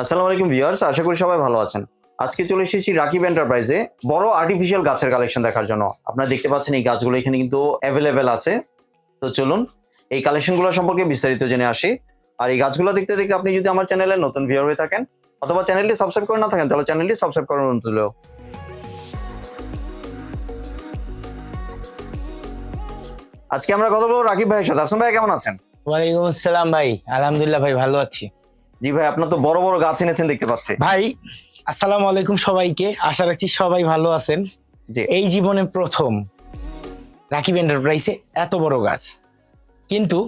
আসসালামু আলাইকুম ভিউয়ার্স, আশা করি সবাই ভালো আছেন। আজকে চলে এসেছি রাকিব এন্টারপ্রাইজে বড় আর্টিফিশিয়াল গাছের কালেকশন দেখার জন্য। আপনারা দেখতে পাচ্ছেন এই গাছগুলো এখানে কিন্তু অ্যাভেলেবেল আছে। তো চলুন, এই কালেকশনগুলো সম্পর্কে বিস্তারিত জেনে আসি। আর এই গাছগুলো দেখতে দেখতে আপনি যদি আমার চ্যানেলে নতুন ভিউয়ার হয়ে থাকেন, অথবা চ্যানেলটি সাবস্ক্রাইব করে না থাকেন, তাহলে চ্যানেলটি সাবস্ক্রাইব করার অনুরোধ। আজকে আমরা কথা বলব রাকিব ভাইয়ের সাথে। আসলাম ভাই, কেমন আছেন? ওয়ালাইকুম আসসালাম ভাই। আলহামদুলিল্লাহ ভাই, ভালো আছি। জি ভাই আপনার তো বড় বড় গাছ এনেছেন দেখতে পাচ্ছি। ভাই আসসালামু আলাইকুম সবাইকে। আশা রাখছি সবাই ভালো আছেন। যে এই জীবনে প্রথম রাকিব এন্টারপ্রাইজে এত বড় গাছ। কিন্তু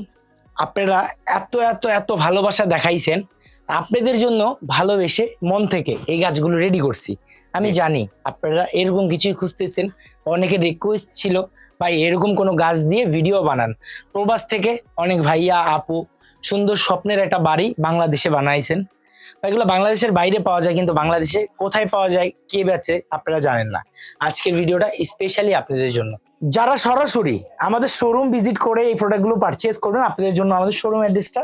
আপনারা এত এত এত ভালোবাসা দেখাইছেন আপনাদের জন্য ভালোবেসে মন থেকে এই গাছগুলো রেডি করছি। আমি জানি আপনারা এরকম কিছুই খুঁজতেছেন। অনেকের রিকোয়েস্ট ছিল ভাই এরকম কোনো গাছ দিয়ে ভিডিও বানান। প্রবাস থেকে অনেক ভাইয়া আপু সুন্দর স্বপ্নের একটা বাড়ি বাংলাদেশে বানাইছেন। এগুলো বাংলাদেশের বাইরে পাওয়া যায় কিন্তু বাংলাদেশে কোথায় পাওয়া যায় কে বেচে আপনারা জানেন না। আজকের ভিডিওটা স্পেশালি আপনাদের জন্য। যারা সরাসরি আমাদের শোরুম ভিজিট করে এই প্রোডাক্টগুলো পারচেস করবেন আপনাদের জন্য আমাদের শোরুম অ্যাড্রেসটা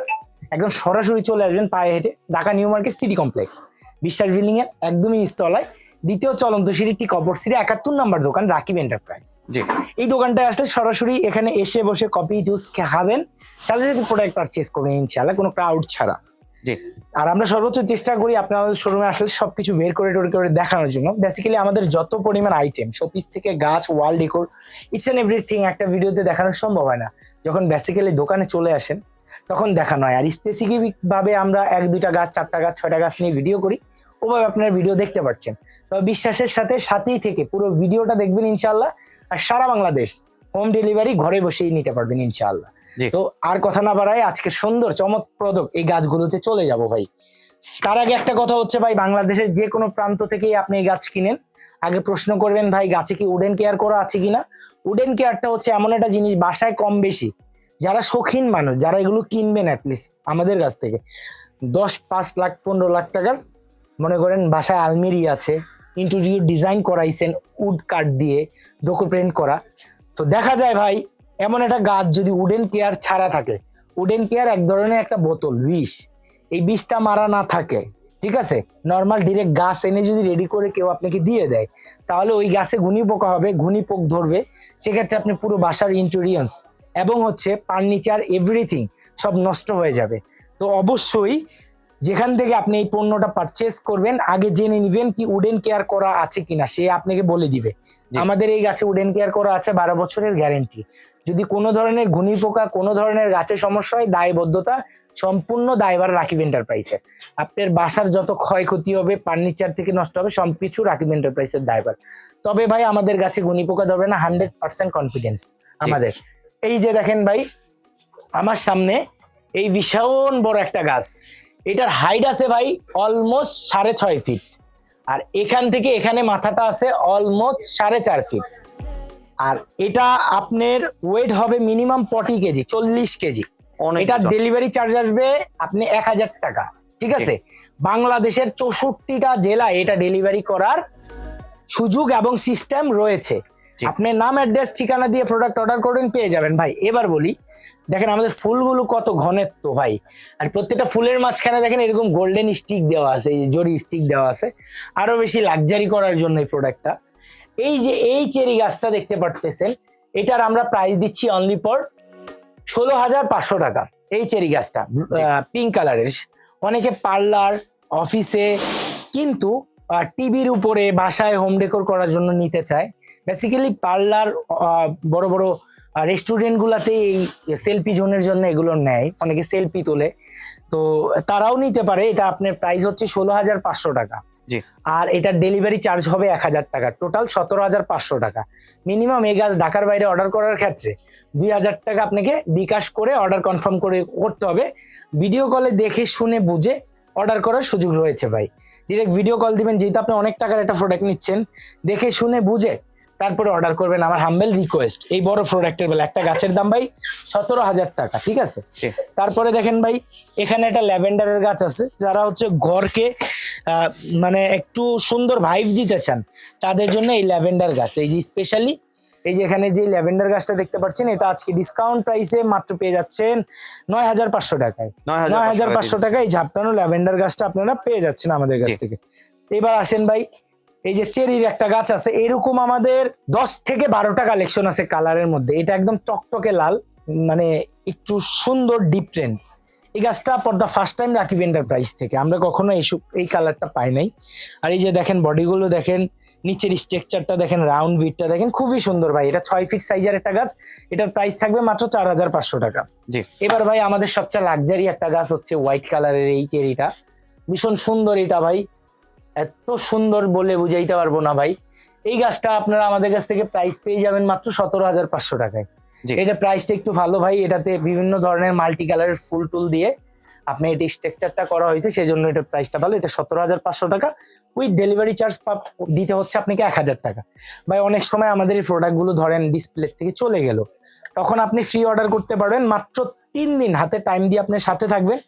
একদম সরাসরি চলে আসবেন পায়ে হেঁটে Dhaka New Market city complex. Biswas building এর একদমই নিচতলায় দ্বিতীয় চলন্ত সিঁড়ি ঠিক অপর সিঁড়ি একাত্তর নাম্বার দোকান রাকিব এন্টারপ্রাইজ। জি। এই দোকানটায় আসলে সরাসরি এখানে এসে বসে কফি জুস খাবেন। সাথে সাথে প্রোডাক্ট পারচেস করবেন ইনশাআল্লাহ কোনো ক্রাউড ছাড়া। জি। আর আমরা সর্বোচ্চ চেষ্টা করি আপনার শোরুমে আসলে সবকিছু বের করে টোর করে দেখানোর জন্য। বেসিক্যালি আমাদের যত পরিমাণ আইটেম শোপিস থেকে গাছ wall decor it's and everything একটা ভিডিওতে দেখানো সম্ভব হয় না। যখন বেসিক্যালি দোকানে চলে আসেন তখন দেখানো হয় আর স্পেসিফিক ভাবে আমরা এক দুইটা গাছ চারটা গাছ ছয়টা গাছ নিয়ে ভিডিও করি ওভাবে আপনার ভিডিও দেখতে পাচ্ছেন। তবে বিশ্বাসের সাথে সাথেই থেকে পুরো ভিডিওটা দেখবেন ইনশাআল্লাহ আর সারা বাংলাদেশ হোম ডেলিভারি ঘরে বসেই নিতে পারবেন ইনশাআল্লাহ। তো আর কথা না বাড়ায় আজকে সুন্দর চমকপ্রদ এই গাছগুলোতে চলে যাব ভাই। তার আগে একটা কথা হচ্ছে ভাই বাংলাদেশের যে কোনো প্রান্ত থেকেই আপনি এই গাছ কিনেন। আগে প্রশ্ন করবেন ভাই গাছে কি উডেন কেয়ার করা আছে কিনা? উডেন কেয়ারটা হচ্ছে এমন একটা জিনিস বাসায় কম বেশি যারা শৌখিন মানুষ, যারা এগুলো কিনবেন অ্যাটলিস্ট আমাদের কাছ থেকে। দশ, পাঁচ লাখ, পনেরো লাখ টাকার, মনে করেন বাসায় আলমিরি আছে ইন্টেরিয়র ডিজাইন করাইছেন উড কাট দিয়ে ডোকো প্রিন্ট করা। তো দেখা যায় ভাই, এমন একটা গাছ যদি উডেন কেয়ার ছাড়া থাকে উডেন কেয়ার এক ধরনের একটা বোতল, বিষ। এই বিষটা মারা না থাকে, ঠিক আছে? নর্মাল ডিরেক্ট গাছ এনে যদি রেডি করে কেউ আপনাকে দিয়ে দেয়, তাহলে ওই গাছে ঘুনি পোকা হবে ঘুনি পোক ধরবে। সেক্ষেত্রে আপনি পুরো বাসার ইন্টেরিয়ন্স এবং হচ্ছে ফার্নিচার এভরিথিং সব নষ্ট হয়ে যাবে। তো অবশ্যই যেখান থেকে আপনি এই পণ্যটা পারচেস করবেন আগে জেনে নিবেন কি উডেন কেয়ার করা আছে কিনা সে আপনাকে বলে দিবে। আমাদের এই গাছে উডেন কেয়ার করা আছে বারো বছরের গ্যারেন্টি যদি কোনো ধরনের ঘুনি পোকা কোনো ধরনের গাছের সমস্যা হয় দায়বদ্ধতা সম্পূর্ণ দায়ভার রাকিব এন্টারপ্রাইজের আপনার বাসার যত ক্ষয়ক্ষতি হবে ফার্নিচার থেকে নষ্ট হবে সবকিছু রাকিব এন্টারপ্রাইজের দায়ভার। তবে ভাই আমাদের গাছে ঘুনি পোকা ধরবে না হান্ড্রেড পার্সেন্ট কনফিডেন্স আমাদের। এই যে দেখেন ভাই আমার সামনে এই ভীষণ বড় একটা গাছ। এটার হাইট আছে ভাই অলমোস্ট সাড়ে ছয় ফিট আর এখান থেকে এখানে মাথাটা আছে অলমোস্ট সাড়ে চার ফিট আর এটা আপনার ওয়েট হবে মিনিমাম পটি কেজি চল্লিশ কেজি। এটা ডেলিভারি চার্জ আসবে আপনি এক হাজার টাকা ঠিক আছে? বাংলাদেশের চৌষট্টিটা জেলায় এটা ডেলিভারি করার সুযোগ এবং সিস্টেম রয়েছে। আপনি নাম অ্যাড্রেস ঠিকানা দিয়ে প্রোডাক্ট অর্ডার করবেন পেয়ে যাবেন। ভাই এবার বলি দেখেন আমাদের ফুলগুলো কত ঘনের তো ভাই। আর প্রত্যেকটা ফুলের মাঝখানে দেখেন এরকম গোল্ডেন স্টিক দেওয়া আছে এই যে জরি স্টিক দেওয়া আছে। আরও বেশি লাক্সারি করার জন্য এই প্রোডাক্টটা এই যে এই চেরি গাছটা দেখতে পারতেছেন এটার আমরা প্রাইস দিচ্ছি অনলি ফর ষোলো হাজার পাঁচশো টাকা। এই চেরি গাছটা পিঙ্ক কালারের অনেকে পার্লার অফিসে কিন্তু টিভির উপরে বাসায় হোম ডেকোর করার জন্য নিতে চায়। বেসিক্যালি পার্লার বড় বড় রেস্টুরেন্ট গুলাতে এই সেলফি জোনের জন্য এগুলো নেয়। অনেকে সেলফি তোলে। তো তারাও নিতে পারে। এটা আপনার প্রাইস হচ্ছে ষোলো হাজার পাঁচশো টাকা। জি। আর এটার ডেলিভারি চার্জ হবে এক হাজার টাকা। টোটাল সতেরো হাজার পাঁচশো টাকা। মিনিমাম এই গাছ ঢাকার বাইরে অর্ডার করার ক্ষেত্রে দুই হাজার টাকা আপনাকে বিকাশ করে অর্ডার কনফার্ম করে করতে হবে। ভিডিও কলে দেখে শুনে বুঝে অর্ডার করার সুযোগ রয়েছে ভাই। ডিরেক্ট ভিডিও কল দিবেন, যেহেতু আপনি অনেক টাকার একটা প্রোডাক্ট নিচ্ছেন। দেখে শুনে বুঝে তারপরে অর্ডার করবেন আমার হাম্বেল রিকোয়েস্ট এই বড় প্রোডাক্টের বেলা একটা গাছের দাম ভাই সতেরো হাজার টাকা ঠিক আছে? তারপরে দেখেন ভাই এখানে একটা ল্যাভেন্ডারের গাছ আছে যারা হচ্ছে ঘরকে মানে একটু সুন্দর ভাইব দিতে চান তাদের জন্য এই ল্যাভেন্ডার গাছ। এই যে স্পেশালি এই যে এখানে যে ল্যাভেন্ডার গাছটা দেখতে পাচ্ছেন এটা আজকে ডিসকাউন্ট প্রাইসে মাত্র পেয়ে যাচ্ছেন নয় হাজার পাঁচশো টাকায়। নয় হাজার পাঁচশো টাকায় এই ঝাপটানো ল্যাভেন্ডার গাছটা আপনারা পেয়ে যাচ্ছেন আমাদের কাছ থেকে। এবার আসেন ভাই এই যে চেরির একটা গাছ আছে এরকম আমাদের দশ থেকে বারোটা কালেকশন আছে কালারের মধ্যে। এটা একদম টকটকে লাল মানে একটু সুন্দর ডিফারেন্ট এই গাছটা for the first time Rakib enterprise থেকে। আমরা কখনো এই এই কালারটা পাই নাই। আর এই যে দেখেন বডিগুলো দেখেন নিচের স্ট্রাকচারটা দেখেন রাউন্ড বিটটা দেখেন খুবই সুন্দর ভাই। এটা ছয় ফিট সাইজের একটা গাছ এটার প্রাইস থাকবে মাত্র চার হাজার পাঁচশো টাকা। জি। এবার ভাই আমাদের সবচেয়ে লাক্সারি একটা গাছ হচ্ছে হোয়াইট কালারের এই চেরিটা। ভীষণ সুন্দর এটা ভাই। এত সুন্দর বলে বুঝাইতে পারব না ভাই। এই গাছটা আপনারা আমাদের কাছ থেকে প্রাইস পেয়ে যাবেন মাত্র সতেরো হাজার পাঁচশো টাকায়। এটা প্রাইসটা একটু ভালো ভাই এটাতে বিভিন্ন ধরনের মাল্টি কালারের ফুল টুল দিয়ে আপনি এটি স্ট্রাকচারটা করা হয়েছে সেই জন্য এটা প্রাইসটা ভালো। এটা সতেরো হাজার পাঁচশো টাকা। উইথ ডেলিভারি চার্জ দিতে হচ্ছে আপনাকে এক হাজার টাকা। ভাই অনেক সময় আমাদের এই প্রোডাক্টগুলো ধরেন ডিসপ্লে থেকে চলে গেল। তখন আপনি ফ্রি অর্ডার করতে পারবেন মাত্র তিন দিন। হাতে টাইম দিয়ে আপনার সাথে থাকবেন।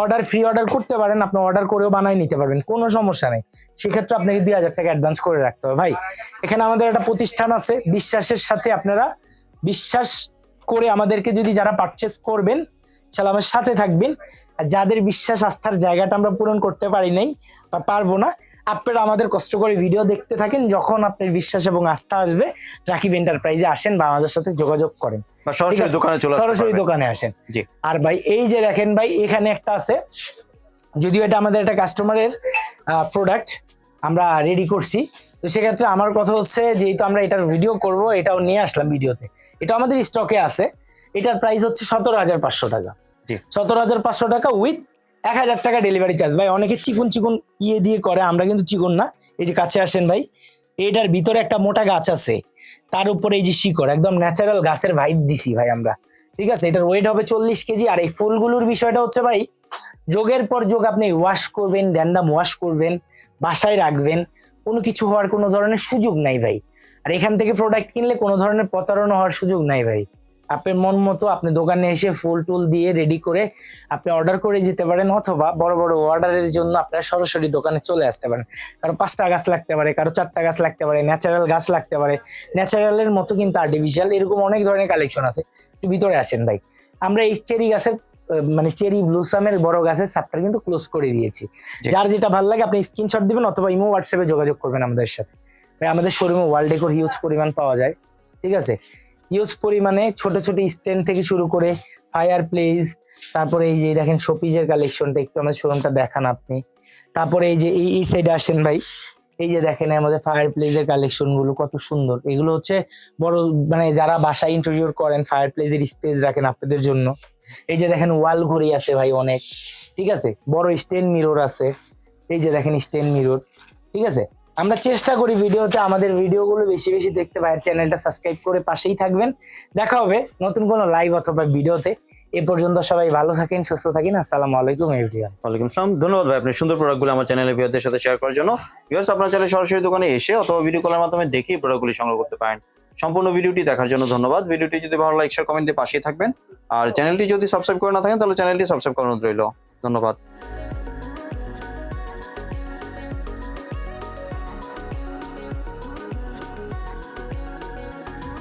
অর্ডার ফ্রি অর্ডার করতে পারেন, আপনি অর্ডার করেও বানাই নিতে পারবেন, কোনো সমস্যা নেই। সেক্ষেত্রে আপনাকে দুই হাজার টাকা অ্যাডভান্স করে রাখতে হবে ভাই। এখানে আমাদের একটা প্রতিষ্ঠান আছে, বিশ্বাসের সাথে আপনারা বিশ্বাস করে আমাদেরকে যদি যারা পারচেস করবেন, তাহলে আমার সাথে থাকবেন। আর যাদের বিশ্বাস আস্থার জায়গাটা আমরা পূরণ করতে পারি নাই, বা পারব না আপনারা আমাদের কষ্ট করে ভিডিও দেখতে থাকেন যখন আপনার বিশ্বাস এবং আস্থা আসবে রাকিব এন্টারপ্রাইজে আসেন বা আমাদের সাথে যোগাযোগ করেন। সরাসরি দোকানে চলে সরাসরি দোকানে আসেন। জি। আর ভাই এই যে দেখেন ভাই এখানে একটা আছে। যদিও এটা আমাদের একটা কাস্টমারের প্রোডাক্ট আমরা রেডি করছি। তো সেক্ষেত্রে আমার কথা হচ্ছে যেহেতু আমরা এটার ভিডিও করব এটাও নিয়ে আসলাম ভিডিওতে এটা আমাদের স্টকে আছে। এটার প্রাইস হচ্ছে সতেরো হাজার পাঁচশো টাকা। জি। সতেরো হাজার পাঁচশো টাকা উইথ এক হাজার টাকা ডেলিভারি চার্জ ভাই, অনেকে চিকুন চিকুন ইয়ে দিয়ে করে, আমরা কিন্তু চিকুন না। এই যে কাছে আসেন ভাই এটার ভিতরে একটা মোটা গাছ আছে। তার উপরে এই যে শিকড়, একদম ন্যাচারাল গাছের ভাইব দিছি ভাই আমরা। ঠিক আছে, এটার ওয়েট হবে চল্লিশ কেজি। আর এই ফুলগুলোর বিষয়টা হচ্ছে ভাই, যোগের পর যোগ আপনি ওয়াশ করবেন র্যান্ডাম ওয়াশ করবেন, বাসায় রাখবেন। কোনো কিছু হওয়ার কোনো ধরনের সুযোগ নাই ভাই। আর এখান থেকে প্রোডাক্ট কিনলে কোনো ধরনের প্রতারণা হওয়ার সুযোগ নাই ভাই। আপনার মন মতো আপনি দোকানে এসে ফুল টুল দিয়ে রেডি করে আপনি অর্ডার করে যেতে পারেন অথবা বড় বড় অর্ডারের জন্য আপনারা সরাসরি দোকানে চলে আসতে পারেন। কারও পাঁচটা গাছ লাগতে পারে কারও চারটা গাছ লাগতে পারে ন্যাচারাল গাছ লাগতে পারে। ন্যাচারালের মতো কিন্তু আর্টিফিশিয়াল এরকম অনেক ধরনের কালেকশন আছে। একটু ভিতরে আসেন ভাই। আমরা এই চেরি গাছের মানে চেরি ব্লুসামের বড় গাছের সাপটা কিন্তু ক্লোজ করে দিয়েছি। যার যেটা ভালো লাগে আপনি স্ক্রিনশট দিবেন অথবা ইমো হোয়াটসঅ্যাপে যোগাযোগ করবেন আমাদের সাথে। ভাই আমাদের শোরুমে ওয়ার্ল্ড ডেকোর হিউজ পরিমাণ পাওয়া যায়। ঠিক আছে? হিউজ পরিমাণে ছোট ছোট স্ট্যান্ড থেকে শুরু করে ফায়ার প্লেস, তারপরে এই যে দেখেন শোপিজের কালেকশনটা, একটু আমাদের শোরুমটা দেখান আপনি। তারপরে এই যে এই এই সাইডে আসেন ভাই, এই যে দেখেন আমাদের ফায়ার প্লেসের কালেকশনগুলো কত সুন্দর। এগুলো হচ্ছে বড় মানে যারা বাসায় ইন্টেরিয়র করেন, ফায়ার প্লেসের স্পেস রাখেন আপনাদের জন্য। এই যে দেখেন ওয়াল ঘড়ি আছে ভাই অনেক, ঠিক আছে? বড় স্টেন মিরর আছে। এই যে দেখেন স্টেন মিরর ঠিক আছে? আমরা চেষ্টা করি ভিডিওতে আমাদের ভিডিওগুলো বেশি বেশি দেখতে, ভাইয়ের চ্যানেলটা সাবস্ক্রাইব করে পাশেই থাকবেন। দেখা হবে নতুন কোনো লাইভ অথবা ভিডিওতে। এ পর্যন্ত সবাই ভালো থাকেন, সুস্থ থাকেন। আসসালামু আলাইকুম এভরিওয়ান ওয়ালাইকুম আসসালাম। ধন্যবাদ ভাই, আপনি সুন্দর প্রোডাক্টগুলো আমার চ্যানেলের ভিউয়ারদের সাথে শেয়ার করার জন্য। ভিউয়ার্স আপনার চ্যানেলে সরাসরি দোকানে এসে অথবা ভিডিও কলের মাধ্যমে দেখেই প্রোডাক্টগুলি সংগ্রহ করতে পারেন। সম্পূর্ণ ভিডিওটি দেখার জন্য ধন্যবাদ। ভিডিওটি যদি ভালো লাইক শেয়ার কমেন্ট দিয়ে পাশেই থাকবেন। আর চ্যানেলটি যদি সাবস্ক্রাইব করে না থাকেন, তাহলে চ্যানেলটি সাবস্ক্রাইব করানো রইল। ধন্যবাদ।